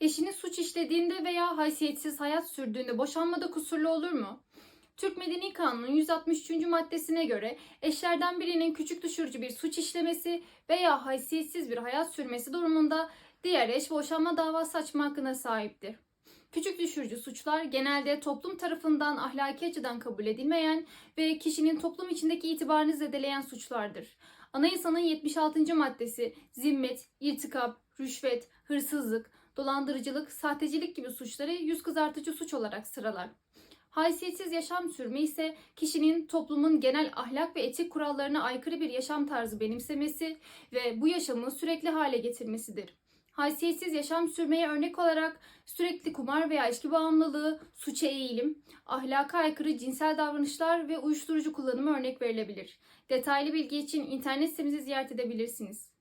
Eşiniz suç işlediğinde veya haysiyetsiz hayat sürdüğünde boşanmada kusurlu olur mu? Türk Medeni Kanunu'nun 163. maddesine göre eşlerden birinin küçük düşürücü bir suç işlemesi veya haysiyetsiz bir hayat sürmesi durumunda diğer eş boşanma davası açma hakkına sahiptir. Küçük düşürücü suçlar genelde toplum tarafından ahlaki açıdan kabul edilmeyen ve kişinin toplum içindeki itibarını zedeleyen suçlardır. Anayasanın 76. maddesi zimmet, irtikap, rüşvet, hırsızlık, dolandırıcılık, sahtecilik gibi suçları yüz kızartıcı suç olarak sıralar. Haysiyetsiz yaşam sürme ise kişinin toplumun genel ahlak ve etik kurallarına aykırı bir yaşam tarzı benimsemesi ve bu yaşamı sürekli hale getirmesidir. Haysiyetsiz yaşam sürmeye örnek olarak sürekli kumar veya içki bağımlılığı, suça eğilim, ahlaka aykırı cinsel davranışlar ve uyuşturucu kullanımı örnek verilebilir. Detaylı bilgi için internet sitemizi ziyaret edebilirsiniz.